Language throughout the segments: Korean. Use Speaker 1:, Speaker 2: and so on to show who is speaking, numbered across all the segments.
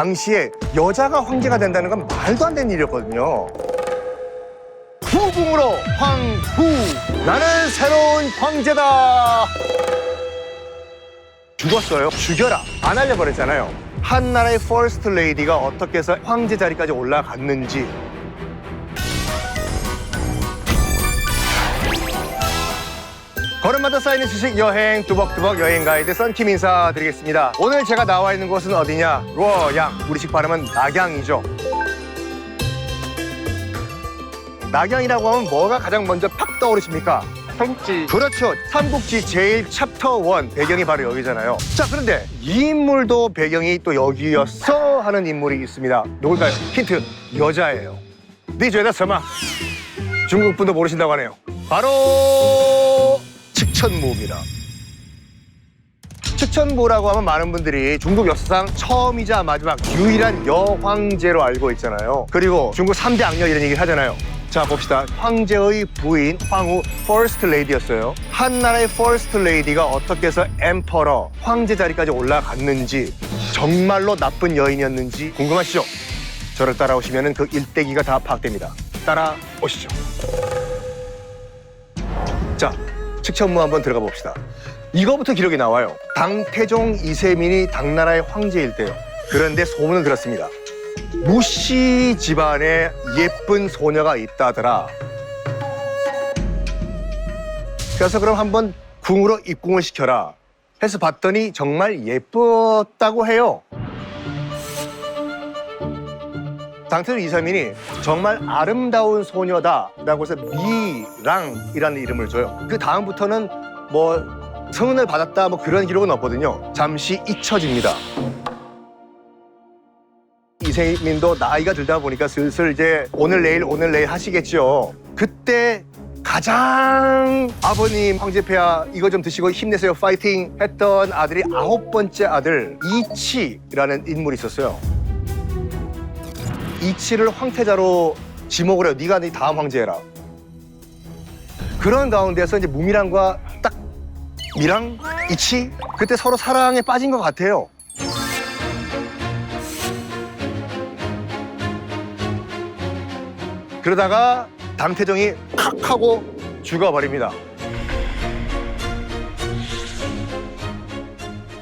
Speaker 1: 당시에 여자가 황제가 된다는 건 말도 안 되는 일이었거든요. 후궁으로 황후 나는 새로운 황제다. 죽었어요. 죽여라. 안 알려버렸잖아요. 한 나라의 퍼스트 레이디가 어떻게 해서 황제 자리까지 올라갔는지 걸음마다 쌓이는 주식 여행 뚜벅뚜벅 여행 가이드 썬킴 인사드리겠습니다. 오늘 제가 나와 있는 곳은 어디냐? 루어양. 우리식 발음은 낙양이죠. 낙양이라고 하면 뭐가 가장 먼저 팍 떠오르십니까?
Speaker 2: 삼국지
Speaker 1: 그렇죠. 삼국지 제일 챕터 원 배경이 바로 여기잖아요. 자, 그런데 이 인물도 배경이 또 여기였어 하는 인물이 있습니다. 누굴까요? 힌트, 여자예요. 네 죄다 설마 중국 분도 모르신다고 하네요. 바로 측천무입니다. 측천무라고 하면 많은 분들이 중국 역사상 처음이자 마지막 유일한 여황제로 알고 있잖아요. 그리고 중국 삼대 악녀 이런 얘기 하잖아요. 자 봅시다. 황제의 부인 황후 퍼스트 레이디였어요. 한 나라의 퍼스트 레이디가 어떻게 해서 엠퍼러 황제 자리까지 올라갔는지 정말로 나쁜 여인이었는지 궁금하시죠? 저를 따라오시면 그 일대기가 다 파악됩니다. 따라오시죠. 자, 측천무 한번 들어가 봅시다. 이거부터 기록이 나와요. 당태종 이세민이 당나라의 황제일 때요. 그런데 소문을 들었습니다. 무씨 집안에 예쁜 소녀가 있다더라. 그래서 그럼 한번 궁으로 입궁을 시켜라. 해서 봤더니 정말 예뻤다고 해요. 당태종 이세민이 정말 아름다운 소녀다라고 해서 미랑이라는 이름을 줘요. 그 다음부터는 뭐 성은을 받았다 뭐 그런 기록은 없거든요. 잠시 잊혀집니다. 이세민도 나이가 들다 보니까 슬슬 이제 오늘 내일 오늘 내일 하시겠죠. 그때 가장 아버님 황제폐하 이거 좀 드시고 힘내세요 파이팅 했던 아들이 아홉 번째 아들 이치라는 인물이 있었어요. 이치를 황태자로 지목을 해요. 네가 네 다음 황제해라. 그런 가운데서 이제 무미랑과 딱 미랑, 이치 그때 서로 사랑에 빠진 것 같아요. 그러다가 당태종이 칵 하고 죽어버립니다.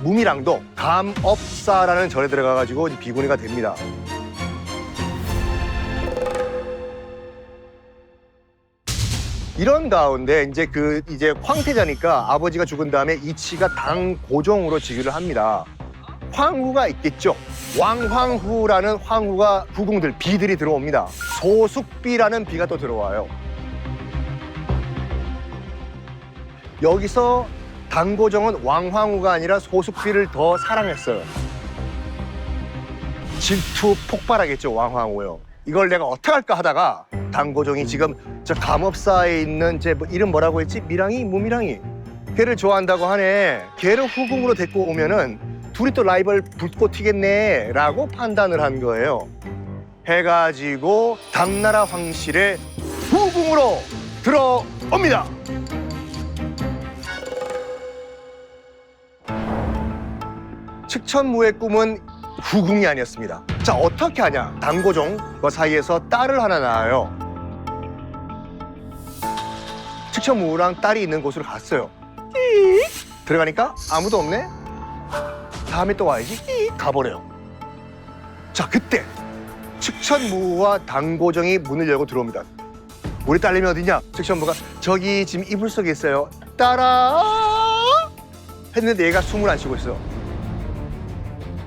Speaker 1: 무미랑도 감업사라는 절에 들어가가지고 비구니가 됩니다. 이런 가운데 이제 그 이제 황태자니까 아버지가 죽은 다음에 이치가 당 고종으로 즉위를 합니다. 황후가 있겠죠. 왕황후라는 황후가 후궁들 비들이 들어옵니다. 소숙비라는 비가 또 들어와요. 여기서 당고정은 왕황후가 아니라 소숙비를 더 사랑했어요. 질투 폭발하겠죠 왕황후요. 이걸 내가 어떻게 할까 하다가 당고종이 지금 저 감업사에 있는 제 뭐 이름 뭐라고 했지? 미랑이 무미랑이 걔를 좋아한다고 하네. 걔를 후궁으로 데리고 오면은 둘이 또 라이벌 붙고 튀겠네 라고 판단을 한 거예요. 해가지고 당나라 황실의 후궁으로 들어옵니다. 측천무의 꿈은 후궁이 아니었습니다. 자 어떻게 하냐? 당고종과 사이에서 딸을 하나 낳아요. 측천무랑 딸이 있는 곳으로 갔어요. 들어가니까 아무도 없네. 다음에 또 와야지. 가버려요. 자 그때 측천무와 당고정이 문을 열고 들어옵니다. 우리 딸내미 어디냐? 측천무가 저기 지금 이불 속에 있어요. 따라 했는데 얘가 숨을 안 쉬고 있어.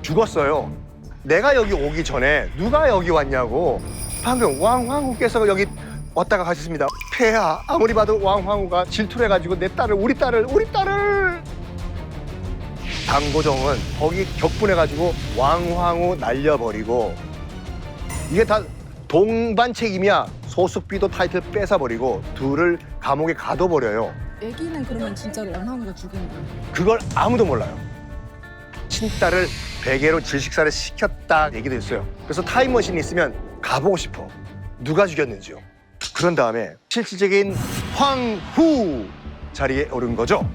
Speaker 1: 죽었어요. 내가 여기 오기 전에 누가 여기 왔냐고 방금 왕황후께서 여기 왔다가 가셨습니다. 폐하 아무리 봐도 왕황후가 질투를 해가지고 내 딸을 우리 딸을 우리 딸을 당고정은 거기 격분해가지고 왕황후 날려버리고 이게 다 동반 책임이야. 소숙비도 타이틀 뺏어버리고 둘을 감옥에 가둬버려요.
Speaker 3: 애기는 그러면 진짜로 왕황이가 죽인 거야.
Speaker 1: 그걸 아무도 몰라요. 친딸을 베개로 질식사를 시켰다 얘기도 있어요. 그래서 타임머신이 있으면 가보고 싶어. 누가 죽였는지요. 그런 다음에 실질적인 황후 자리에 오른 거죠.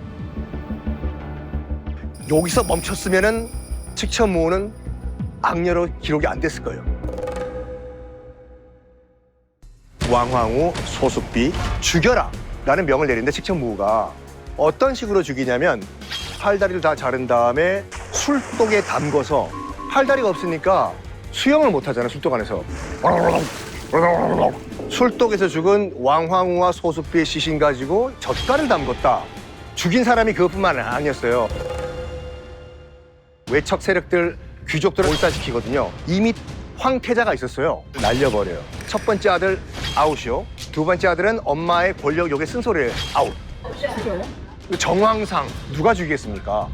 Speaker 1: 여기서 멈췄으면은 측천무는 악녀로 기록이 안 됐을 거예요. 왕황후 소숙비 죽여라 라는 명을 내린데 칙천무후가 어떤 식으로 죽이냐면 팔다리를 다 자른 다음에 술독에 담궈서 팔다리가 없으니까 수영을 못 하잖아요 술독 안에서. 술독에서 죽은 왕황후와 소숙비의 시신 가지고 젓갈을 담궜다. 죽인 사람이 그것뿐만 아니었어요. 외척 세력들 귀족들을 몰살시키거든요. 이미 황태자가 있었어요. 날려버려요. 첫 번째 아들 아웃이요. 두 번째 아들은 엄마의 권력 욕에 쓴소리를 아웃. 정황상 누가 죽이겠습니까?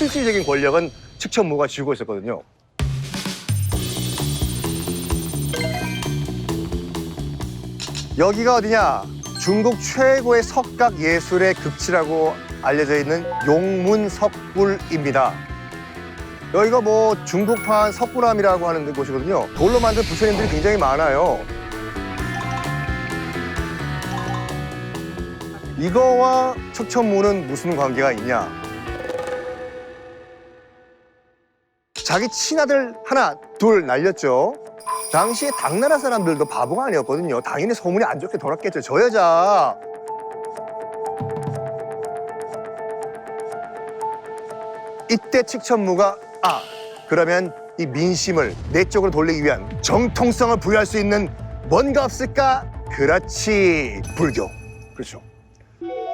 Speaker 1: 실질적인 권력은 측천무가 쥐고 있었거든요. 여기가 어디냐? 중국 최고의 석각 예술의 극치라고 알려져 있는 용문석굴입니다. 여기가 뭐 중국판 석굴암이라고 하는 곳이거든요. 돌로 만든 부처님들이 굉장히 많아요. 이거와 척천무는 무슨 관계가 있냐? 자기 친아들 하나, 둘 날렸죠. 당시에 당나라 사람들도 바보가 아니었거든요. 당연히 소문이 안 좋게 돌았겠죠. 저 여자 이때 칙천무가 아 그러면 이 민심을 내 쪽으로 돌리기 위한 정통성을 부여할 수 있는 뭔가 없을까? 그렇지 불교 그렇죠.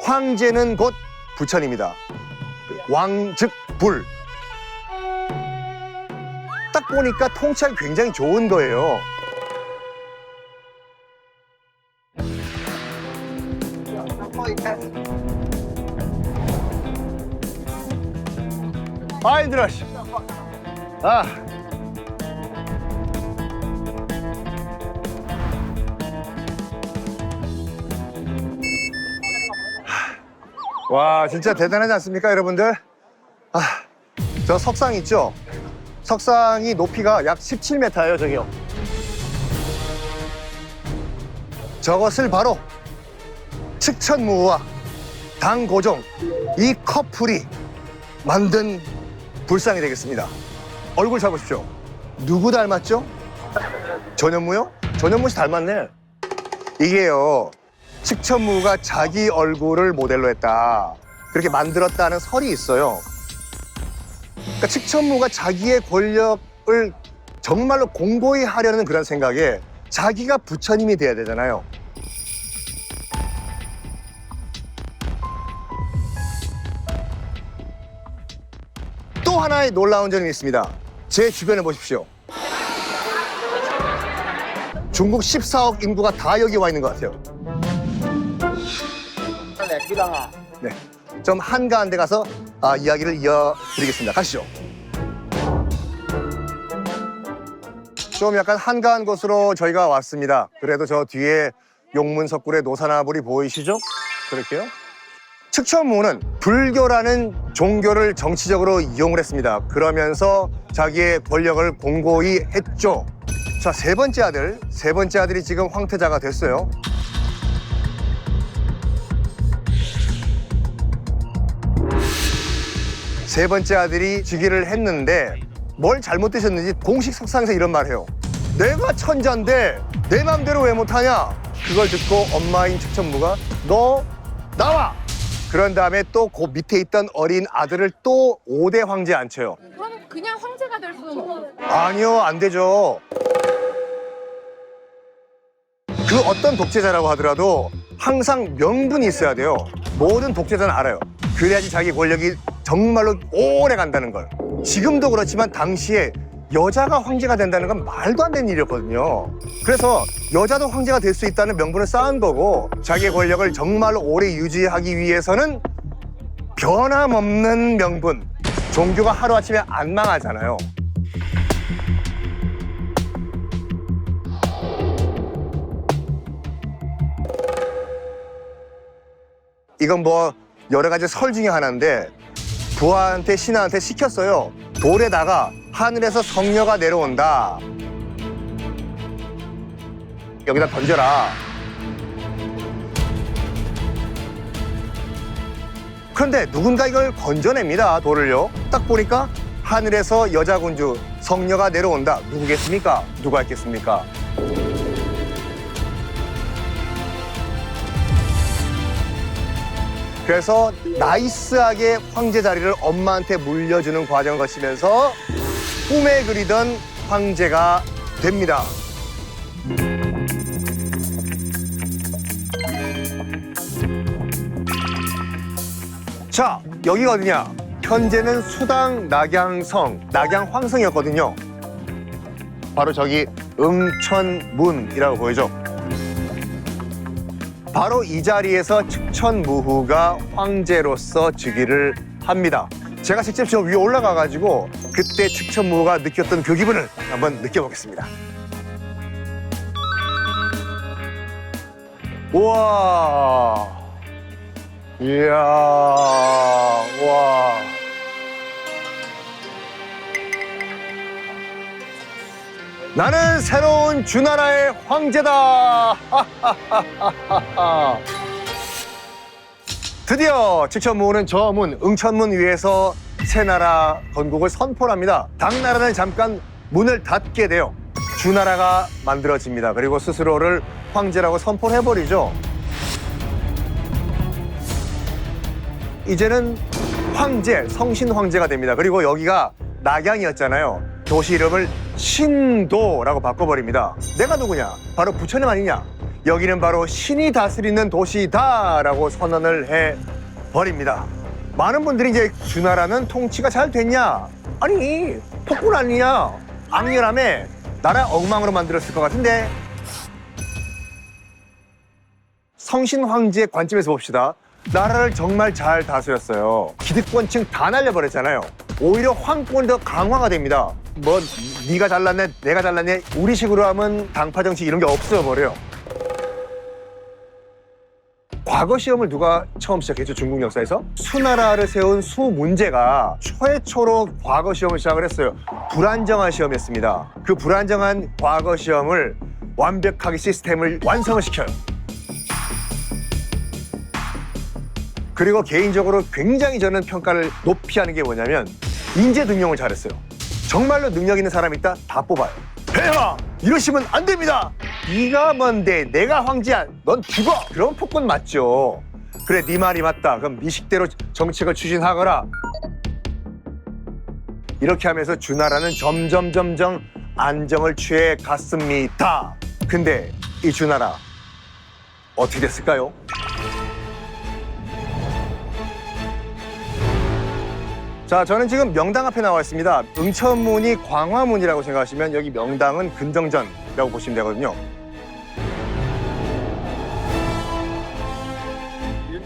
Speaker 1: 황제는 곧 부처입니다. 왕즉 불. 딱 보니까 통찰 굉장히 좋은 거예요. 아 힘들어. 씨. 아. 와 진짜 대단하지 않습니까 여러분들? 아, 저 석상 있죠? 석상이 높이가 약 17m예요 저기요 저것을 바로 측천무와 당고종 이 커플이 만든 불상이 되겠습니다 얼굴 잘 보십시오 누구 닮았죠? 전현무요? 전현무 씨 닮았네 이게요 측천무가 자기 얼굴을 모델로 했다. 그렇게 만들었다는 설이 있어요. 그러니까 측천무가 자기의 권력을 정말로 공고히 하려는 그런 생각에 자기가 부처님이 돼야 되잖아요. 또 하나의 놀라운 점이 있습니다. 제 주변에 보십시오. 중국 14억 인구가 다 여기 와 있는 것 같아요. 네. 좀 한가한 데 가서 아, 이야기를 이어드리겠습니다. 가시죠. 좀 약간 한가한 곳으로 저희가 왔습니다. 그래도 저 뒤에 용문석굴의 노사나불이 보이시죠? 그럴게요. 측천무는 불교라는 종교를 정치적으로 이용을 했습니다. 그러면서 자기의 권력을 공고히 했죠. 자, 세 번째 아들, 세 번째 아들이 지금 황태자가 됐어요. 세 번째 아들이 즉위를 했는데 뭘 잘못되셨는지 공식 석상에서 이런 말 해요. 내가 천자인데 내 맘대로 왜 못하냐? 그걸 듣고 엄마인 측천무가 너 나와! 그런 다음에 또 그 밑에 있던 어린 아들을 또 5대 황제 앉혀요.
Speaker 3: 그럼 그냥 황제가 될 수는 없어.
Speaker 1: 아니요, 안 되죠. 그 어떤 독재자라고 하더라도 항상 명분이 있어야 돼요. 모든 독재자는 알아요. 그래야지 자기 권력이 정말로 오래 간다는 걸. 지금도 그렇지만 당시에 여자가 황제가 된다는 건 말도 안 되는 일이었거든요. 그래서 여자도 황제가 될 수 있다는 명분을 쌓은 거고 자기의 권력을 정말로 오래 유지하기 위해서는 변함없는 명분. 종교가 하루아침에 안 망하잖아요. 이건 뭐 여러 가지 설 중에 하나인데 부하한테 신하한테 시켰어요. 돌에다가 하늘에서 성녀가 내려온다. 여기다 던져라. 그런데 누군가 이걸 건져냅니다. 돌을요. 딱 보니까 하늘에서 여자 군주 성녀가 내려온다. 누구겠습니까? 누가 있겠습니까? 그래서 나이스하게 황제 자리를 엄마한테 물려주는 과정을 거치면서 꿈에 그리던 황제가 됩니다. 자, 여기가 어디냐? 현재는 수당 낙양성, 낙양황성이었거든요. 바로 저기 응천문이라고 보이죠? 바로 이 자리에서 측천무후가 황제로서 즉위를 합니다. 제가 직접 저 위에 올라가 가지고 그때 측천무후가 느꼈던 그 기분을 한번 느껴보겠습니다. 우와, 이야, 나는 새로운 주나라의 황제다. 드디어 직천무는 저 문, 응천문 위에서 새 나라 건국을 선포합니다. 당나라는 잠깐 문을 닫게 돼요. 주나라가 만들어집니다. 그리고 스스로를 황제라고 선포를 해버리죠. 이제는 황제, 성신 황제가 됩니다. 그리고 여기가 낙양이었잖아요. 도시 이름을 신도라고 바꿔버립니다. 내가 누구냐? 바로 부처님 아니냐? 여기는 바로 신이 다스리는 도시다라고 선언을 해 버립니다. 많은 분들이 이제 주나라는 통치가 잘 됐냐? 아니 폭군 아니냐? 악렬함에 나라 엉망으로 만들었을 것 같은데 성신 황제의 관점에서 봅시다. 나라를 정말 잘 다스렸어요. 기득권층 다 날려버렸잖아요. 오히려 황권이 더 강화가 됩니다. 뭐 네가 잘났네, 내가 잘났네, 우리식으로 하면 당파 정치 이런 게 없어 버려요. 과거 시험을 누가 처음 시작했죠? 중국 역사에서? 수나라를 세운 수문제가 최초로 과거 시험을 시작을 했어요. 불안정한 시험이었습니다. 그 불안정한 과거 시험을 완벽하게 시스템을 완성을 시켜요. 그리고 개인적으로 굉장히 저는 평가를 높이 하는 게 뭐냐면 인재 등용을 잘했어요. 정말로 능력 있는 사람 있다 다 뽑아요. 폐하 이러시면 안 됩니다. 네가 뭔데 내가 황제야 넌 죽어. 그런 폭군 맞죠. 그래 네 말이 맞다. 그럼 네 식대로 정책을 추진하거라. 이렇게 하면서 주나라는 점점 점점 안정을 취해 갔습니다. 근데 이 주나라 어떻게 됐을까요? 자, 저는 지금 명당 앞에 나와 있습니다. 응천문이 광화문이라고 생각하시면 여기 명당은 근정전이라고 보시면 되거든요.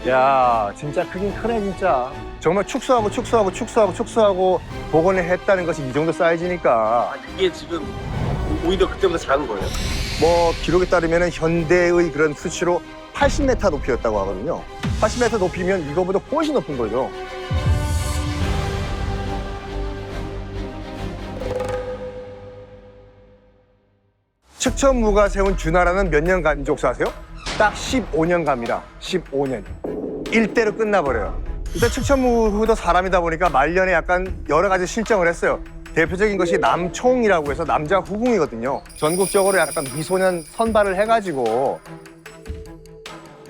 Speaker 1: 야, 진짜 크긴 크네, 진짜. 정말 축소하고 축소하고 축소하고 축소하고 복원을 했다는 것이 이 정도 사이즈니까
Speaker 2: 아, 이게 지금 오히려 그때보다 작은 거예요?
Speaker 1: 뭐 기록에 따르면 현대의 그런 수치로 80m 높이였다고 하거든요. 80m 높이면 이거보다 훨씬 높은 거죠. 측천무가 세운 주나라는 몇 년 간 족수 아세요? 딱 15년 갑니다. 15년. 일대로 끝나버려요. 일단 측천무도 사람이다 보니까 말년에 약간 여러 가지 실정을 했어요. 대표적인 것이 남총이라고 해서 남자 후궁이거든요. 전국적으로 약간 미소년 선발을 해가지고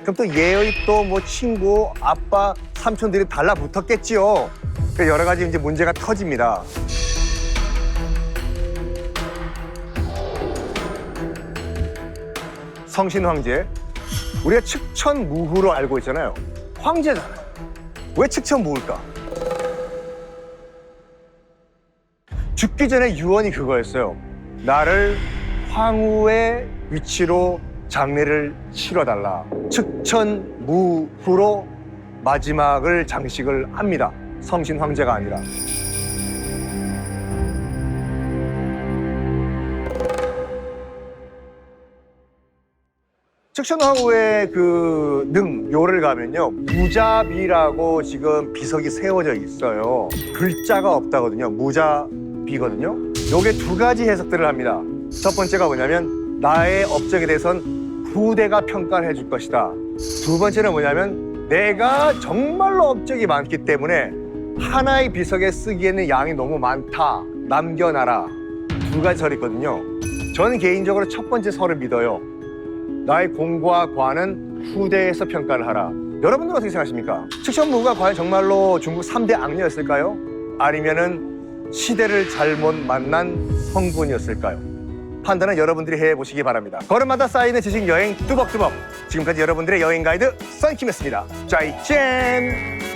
Speaker 1: 그럼 또 얘의 또 뭐 친구, 아빠, 삼촌들이 달라붙었겠지요. 그 여러 가지 이제 문제가 터집니다. 성신 황제. 우리가 측천무후로 알고 있잖아요. 황제잖아요. 왜 측천무후일까? 죽기 전에 유언이 그거였어요. 나를 황후의 위치로 장례를 치러달라. 측천무후로 마지막을 장식을 합니다. 성신 황제가 아니라. 측천왕후의 그 능, 묘를 가면요. 무자비라고 지금 비석이 세워져 있어요. 글자가 없다거든요. 무자비거든요. 요게 두 가지 해석들을 합니다. 첫 번째가 뭐냐면 나의 업적에 대해선 후대가 평가를 해줄 것이다. 두 번째는 뭐냐면 내가 정말로 업적이 많기 때문에 하나의 비석에 쓰기에는 양이 너무 많다. 남겨놔라. 두 가지 설이 있거든요. 저는 개인적으로 첫 번째 설을 믿어요. 나의 공과 과는 후대에서 평가를 하라. 여러분들은 어떻게 생각하십니까? 측천무가 과연 정말로 중국 3대 악녀였을까요? 아니면은 시대를 잘못 만난 성분이었을까요? 판단은 여러분들이 해 보시기 바랍니다. 걸음마다 쌓이는 지식 여행 뚜벅뚜벅. 지금까지 여러분들의 여행 가이드 썬킴이었습니다. 짜이젠!